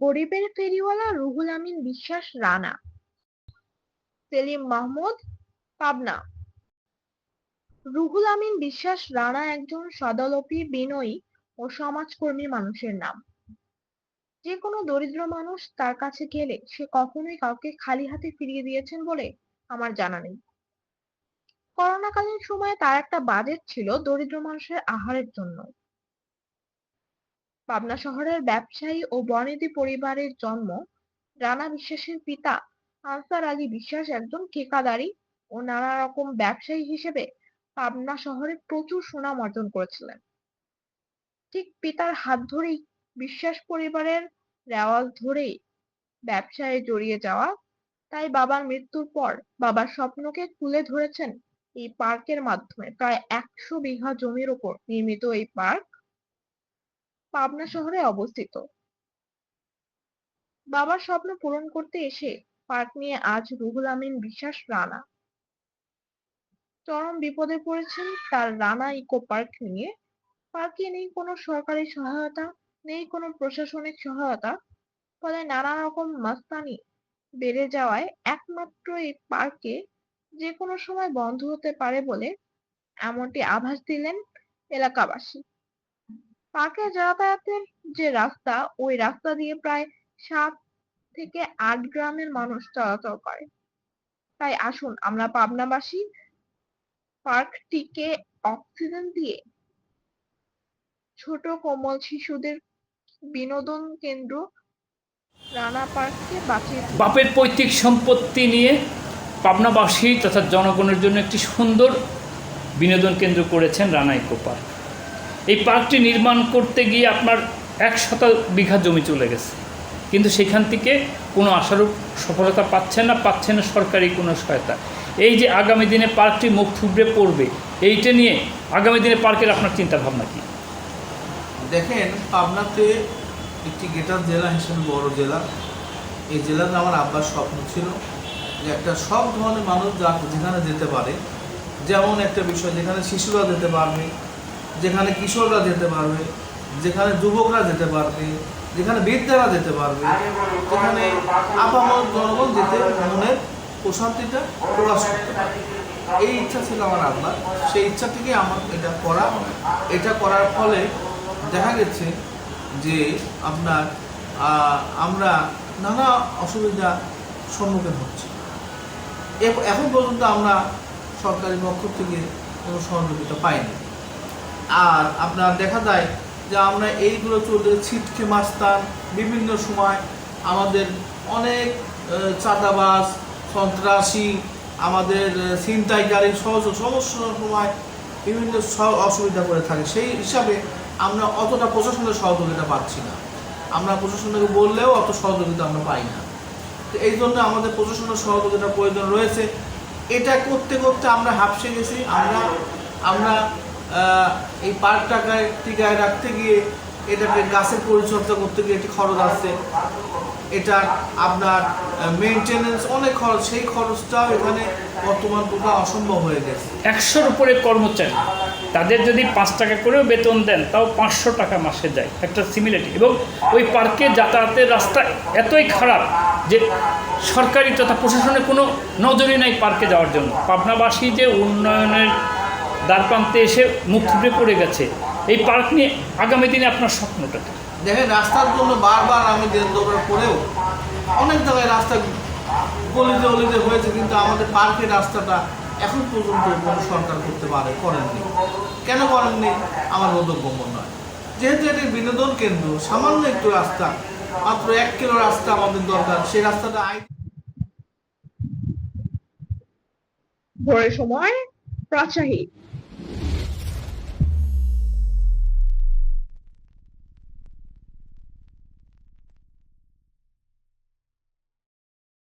গরিবের ফেরিওয়ালা রুহুল আমিন বিশ্বাস রানা, সেলিম মাহমুদ পাবনা। রুহুল আমিন বিশ্বাস রানা একজন সদালপী, বিনয়ী ও সমাজকর্মী মানুষের নাম। যে কোনো দরিদ্র মানুষ তার কাছে গেলে সে কখনোই কাউকে খালি হাতে ফিরিয়ে দিয়েছেন বলে আমার জানা নেই। করোনাকালীন সময়ে তার একটা বাজেট ছিল দরিদ্র মানুষের আহারের জন্য। পাবনা শহরের ব্যবসায়ী ও বনেদি পরিবারের জন্ম রানা বিশ্বাসের পিতা আনসার আলী বিশ্বাস একজন ঠিকাদারি ও নানা রকম ব্যবসায়ী হিসেবে পাবনা শহরে প্রচুর সুনাম অর্জন করেছিলেন। ঠিক পিতার হাত ধরেই বিশ্বাস পরিবারের রেওয়াজ ধরেই ব্যবসায় জড়িয়ে যাওয়া, তাই বাবার মৃত্যুর পর বাবার স্বপ্নকে তুলে ধরেছেন এই পার্কের মাধ্যমে। প্রায় একশো বিঘা জমির ওপর নির্মিত এই পার্ক পাবনা শহরে অবস্থিত। বাবার স্বপ্ন পূরণ করতে এসে পার্ক নিয়ে আজ রুহুল আমিন বিশ্বাস রানা। চরম বিপদে পড়েছেন তার রানা ইকো পার্ক নিয়ে। পার্কে নেই কোনো সরকারি সহায়তা, নেই কোনো প্রশাসনিক সহায়তা। ফলে নানা রকম মাস্তানি বেড়ে যাওয়ায় একমাত্র এই পার্কে যে কোনো সময় বন্ধ হতে পারে বলে এমনটি আভাস দিলেন এলাকাবাসী। পার্কে যাতায়াতের যে রাস্তা, ওই রাস্তা দিয়ে প্রায় সাত থেকে আট গ্রামের মানুষ চলাচল করে। তাই আসুন, আমরা পাবনাবাসী পার্কটিকে অক্সিজেন দিয়ে ছোট কোমল শিশুদের বিনোদন কেন্দ্র রানা পার্ককে বাঁচিয়ে বাপের পৈতৃক সম্পত্তি নিয়ে পাবনাবাসী তথা জনগণের জন্য একটি সুন্দর বিনোদন কেন্দ্র করেছেন রানা ইকো পার্ক। এই পার্কটি নির্মাণ করতে গিয়ে আপনার এক শত বিঘা জমি চলে গেছে। কিন্তু সেখান থেকে কোনো আশারূপ সফলতা পাচ্ছে না পাচ্ছে না সরকারি কোনো সহায়তা। এই যে আগামী দিনে পার্কটি মুখ থুবড়ে পড়বে, এইটা নিয়ে আগামী দিনে পার্কের আপনার চিন্তা ভাবনা কি? দেখেন, পাবনাতে একটি গেটার জেলা হিসেবে বড় জেলা। এই জেলাতে আমার আব্বার স্বপ্ন ছিল যে একটা সব ধরনের মানুষ যা যেখানে যেতে পারে। যেমন একটা বিষয়, যেখানে শিশুরা যেতে পারবে যেখানে কিশোররা যেতে পারবে, যেখানে যুবকরা যেতে পারবে, যেখানে বৃদ্ধেরা যেতে পারবে, যেখানে আপামর জনগণ যেতে মনের প্রশান্তিটা প্রকাশ করতে এই ইচ্ছা ছিল আমার আব্বার সেই ইচ্ছা থেকেই আমার এটা করা। এটা করার ফলে দেখা গেছে যে আপনার আমরা নানা অসুবিধা সম্মুখীন হচ্ছি। এখন পর্যন্ত আমরা সরকারি পক্ষ থেকে কোনো সহযোগিতা পাইনি। আর আপনার দেখা যায় যে আমরা এইগুলো চলতে ছিটকে মাস্তান বিভিন্ন সময় আমাদের অনেক আহ, চাঁদাবাজ সন্ত্রাসী আমাদের ছিনতাইকারী সহজ সমস্যার সময় বিভিন্ন অসুবিধা করে থাকে। সেই হিসাবে আমরা অতটা প্রশাসনের সহযোগিতা পাচ্ছি না। আমরা প্রশাসনকে বললেও অত সহযোগিতা আমরা পাই না। তো এই জন্য আমাদের প্রশাসনের সহযোগিতার প্রয়োজন রয়েছে। এটা করতে করতে আমরা হাফসে গেছি। আমরা আমরা এই পার্কটাকে টিকায় রাখতে গিয়ে এটাকে গাছের পরিচর্যা করতে গিয়ে একটি খরচ আছে। এটা আপনার মেনটেনেন্স অনেক খরচ। সেই খরচটাও এখানে বর্তমান টোকা অসম্ভব হয়ে গেছে। একশোর উপরে কর্মচারী। তাদের যদি পাঁচ টাকা করেও বেতন দেন, তাও পাঁচশো টাকা মাসে যায়। একটা সিমিলারিটি এবং ওই পার্কে যাতায়াতের রাস্তা এতই খারাপ যে সরকারি তথা প্রশাসনের কোনো নজরই নাই পার্কে যাওয়ার জন্য। পাবনাবাসী যে উন্নয়নের দ্বারপ্রান্তে এসে মুখ থুবড়ে পড়ে গেছে। এই পার্ক নিয়ে আগামী দিনে আপনার স্বপ্নটা কি? দেখেন রাস্তার জন্য বারবার আমি দেন দৌড়ার পরেও অনেক জায়গায় রাস্তা গলিতে অলিতে হয়েছে কিন্তু আমাদের পার্কের রাস্তাটা এখন পর্যন্ত কোনো সরকার করতে পারে করেননি। কেন করেননি? আমার বোধগম্য নয় যেহেতু এটি বিনোদন কেন্দ্র সামান্য একটু রাস্তা মাত্র এক কিলো রাস্তা আমাদের দরকার। সেই রাস্তাটা আই ভোরের সময় রাজশাহী